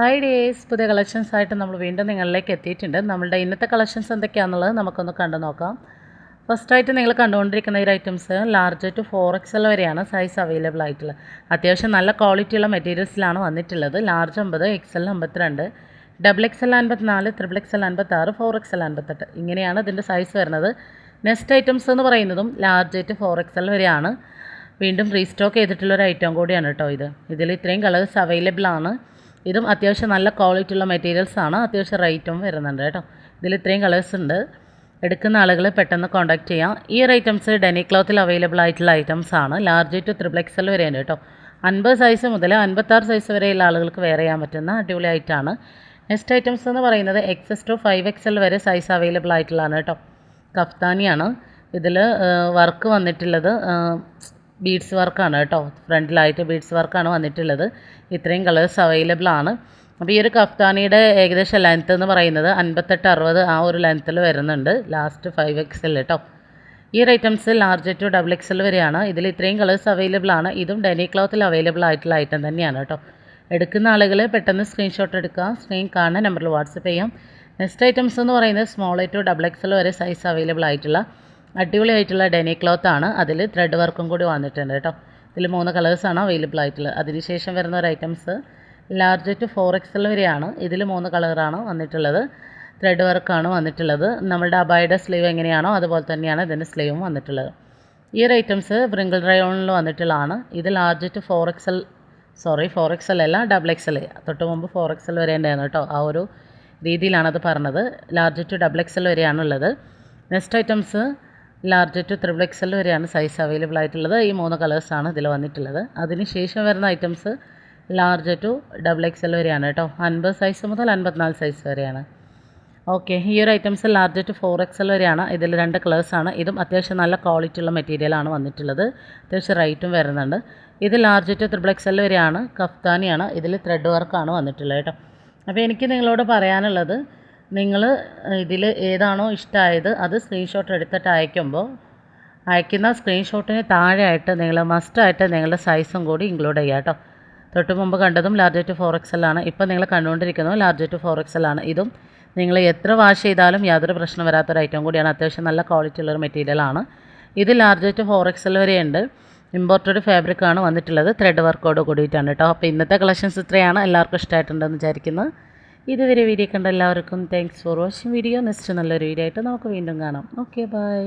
Hi days പുതിയ collections ആയിട്ട് നമ്മൾ വീണ്ടും നിങ്ങളിലേക്ക് എത്തിയിട്ടുണ്ട്. നമ്മളുടെ ഇന്നത്തെ കളക്ഷൻസ് എന്തൊക്കെയാണെന്നുള്ളത് നമുക്കൊന്ന് കണ്ടു നോക്കാം. ഫസ്റ്റായിട്ട് നിങ്ങൾ കണ്ടുകൊണ്ടിരിക്കുന്ന ഈ items large to four XL വരെയാണ് സൈസ് അവൈലബിൾ ആയിട്ടുള്ളത്. അത്യാവശ്യം നല്ല ക്വാളിറ്റിയുള്ള മെറ്റീരിയൽസിലാണ് വന്നിട്ടുള്ളത്. ലാർജ് അമ്പത് എക്സൽ അമ്പത്തിരണ്ട് ഡബിൾ എക്സൽ അൻപത്തിനാല് ത്രിബിൾ എക്സൽ അൻപത്താറ് ഫോർ എക്സൽ അൻപത്തെട്ട്. ഇങ്ങനെയാണ് ഇതിന്റെ സൈസ് വരുന്നത്. നെക്സ്റ്റ് ഐറ്റംസ് എന്ന് പറയുന്നതും ലാർജ് ടു ഫോർ എക്സൽ വരെയാണ്. വീണ്ടും റീസ്റ്റോക്ക് ചെയ്തിട്ടുള്ള ഒരു ഐറ്റം കൂടിയാണ് കേട്ടോ ഇത്. ഇതിൽ ഇത്രയും കളേഴ്സ് അവൈലബിൾ ആണ്. ഇതും അത്യാവശ്യം നല്ല ക്വാളിറ്റി ഉള്ള മെറ്റീരിയൽസ് ആണ്. അത്യാവശ്യം റേറ്റും വരുന്നുണ്ട് കേട്ടോ. ഇതിൽ ഇത്രയും കളേഴ്സ് ഉണ്ട്. എടുക്കുന്ന ആളുകൾ പെട്ടെന്ന് കോൺടാക്ട് ചെയ്യാം. ഈ ഒരു ഐറ്റംസ് ഡെനി ക്ലോത്തിൽ അവൈലബിൾ ആയിട്ടുള്ള ഐറ്റംസ് ആണ്. ലാർജ് ടു ത്രിബിൾ എക്സൽ വരെയുണ്ട് കേട്ടോ. അൻപത് സൈസ് മുതൽ അൻപത്താറ് സൈസ് വരെയുള്ള ആളുകൾക്ക് വെയർ ചെയ്യാൻ പറ്റുന്ന അടിപൊളി ആയിട്ടാണ് നെക്സ്റ്റ് ഐറ്റംസ് എന്ന് പറയുന്നത് എക്സസ് ടു ഫൈവ് എക്സൽ വരെ സൈസ് അവൈലബിൾ ആയിട്ടുള്ളതാണ് കേട്ടോ. കഫ്താനിയാണ്. ഇതിൽ വർക്ക് വന്നിട്ടുള്ളത് ബീഡ്സ് വർക്കാണ് കേട്ടോ. ഫ്രണ്ടിലായിട്ട് ബീഡ്സ് വർക്കാണ് വന്നിട്ടുള്ളത്. ഇത്രയും കളേഴ്സ് അവൈലബിൾ ആണ്. അപ്പോൾ ഈ ഒരു കഫ്താനിയുടെ ഏകദേശം ലെങ്ത്ത് എന്ന് പറയുന്നത് അൻപത്തെട്ട് അറുപത് ആ ഒരു ലെങ്ത്തിൽ വരുന്നുണ്ട്. ലാസ്റ്റ് ഫൈവ് എക്സൽ കേട്ടോ ഈ ഒരു items large to double XL വരെയാണ്. ഇതിൽ ഇത്രയും കളേഴ്സ് അവൈലബിൾ ആണ്. ഇതും ഡെനി ക്ലോത്തിൽ അവൈലബിൾ ആയിട്ടുള്ള ഐറ്റം തന്നെയാണ് കേട്ടോ. എടുക്കുന്ന ആളുകൾ പെട്ടെന്ന് സ്ക്രീൻഷോട്ട് എടുക്കുക. സ്ക്രീൻ കാണുന്ന നമ്പറിൽ വാട്സപ്പ് ചെയ്യാം. നെക്സ്റ്റ് ഐറ്റംസ് എന്ന് പറയുന്നത് സ്മോൾ ടു ഡബിൾ എക്സൽ വരെ സൈസ് അവൈലബിൾ ആയിട്ടുള്ള അടിപൊളി ആയിട്ടുള്ള ഡെനി ക്ലോത്ത് ആണ്. അതിൽ ത്രെഡ് വർക്കും കൂടി വന്നിട്ടുണ്ട് കേട്ടോ. ഇതിൽ മൂന്ന് കളേഴ്സാണ് അവൈലബിൾ ആയിട്ടുള്ളത്. അതിനുശേഷം വരുന്ന ഒരു items large to four XL വരെയാണ്. ഇതിൽ മൂന്ന് കളറാണ് വന്നിട്ടുള്ളത്. ത്രെഡ് വർക്കാണ് വന്നിട്ടുള്ളത്. നമ്മുടെ അബായുടെ സ്ലീവ് എങ്ങനെയാണോ അതുപോലെ തന്നെയാണ് ഇതിന്റെ സ്ലീവും വന്നിട്ടുള്ളത്. ഈ ഒരു ഐറ്റംസ് ബ്രിങ്കിൾ റയോണിൽ വന്നിട്ടുള്ളതാണ്. ഇത് large to four XL sorry four XL അല്ല ഡബിൾ എക്സൽ തൊട്ട് മുമ്പ് ഫോർ എക്സൽ വരെ ഉണ്ടായിരുന്നു കേട്ടോ. ആ ഒരു രീതിയിലാണത് പറഞ്ഞത്. Large to double XL വരെയാണുള്ളത്. Next items large to triple XL വരെയാണ് സൈസ് അവൈലബിൾ ആയിട്ടുള്ളത്. ഈ മൂന്ന് കളേഴ്സാണ് ഇതിൽ വന്നിട്ടുള്ളത്. അതിന് ശേഷം വരുന്ന items large to double XL വരെയാണ് കേട്ടോ. അൻപത് സൈസ് മുതൽ അൻപത്തിനാല് സൈസ് വരെയാണ്. ഓക്കെ ഈ ഒരു items large to four XL വരെയാണ്. ഇതിൽ രണ്ട് കളേഴ്സാണ് ഇതും അത്യാവശ്യം നല്ല ക്വാളിറ്റി ഉള്ള മെറ്റീരിയലാണ് വന്നിട്ടുള്ളത്. അത്യാവശ്യം റേറ്റും വരുന്നുണ്ട്. ഇത് ലാർജ് ടു ത്രിബിൾ എക്സൽ വരെയാണ്. കഫ്താനിയാണ്. ഇതിൽ ത്രെഡ് വർക്കാണ് വന്നിട്ടുള്ളത് കേട്ടോ. അപ്പോൾ എനിക്ക് നിങ്ങളോട് പറയാനുള്ളത് നിങ്ങൾ ഇതിൽ ഏതാണോ ഇഷ്ടമായത് അത് സ്ക്രീൻഷോട്ട് എടുത്തിട്ട് അയക്കുമ്പോൾ അയക്കുന്ന സ്ക്രീൻഷോട്ടിന് താഴെയായിട്ട് നിങ്ങൾ മസ്റ്റായിട്ട് നിങ്ങളുടെ സൈസും കൂടി ഇൻക്ലൂഡ് ചെയ്യുക കേട്ടോ. തൊട്ട് മുമ്പ് കണ്ടതും ലാർജ് ടു ഫോർ എക്സ് ആണ്. ഇപ്പം നിങ്ങൾ കണ്ടുകൊണ്ടിരിക്കുന്നതും ലാർജ് ടു ഫോർ എക്സ് ആണ്. ഇതും നിങ്ങൾ എത്ര വാഷ് ചെയ്താലും യാതൊരു പ്രശ്നം വരാത്തൊരു ഐറ്റം കൂടിയാണ്. അത്യാവശ്യം നല്ല ക്വാളിറ്റി ഉള്ളൊരു മെറ്റീരിയലാണ് ഇത് ലാർജ് ടു ഫോർ എക്സൽ വരെയുണ്ട് ഇമ്പോർട്ടഡ് ഫാബ്രിക്കാണ് വന്നിട്ടുള്ളത്. ത്രെഡ് വർക്കോട് കൂടിയിട്ടാണ് കേട്ടോ. അപ്പോൾ ഇന്നത്തെ കളക്ഷൻസ് ഇത്രയാണ്. എല്ലാവർക്കും ഇഷ്ടമായിട്ടുണ്ടെന്ന് വിചാരിക്കുന്നത് ഇതുവരെ വീഡിയോ കണ്ട എല്ലാവർക്കും thanks for watching video next നല്ലൊരു വീഡിയോ ആയിട്ട് നമുക്ക് വീണ്ടും കാണാം. Okay bye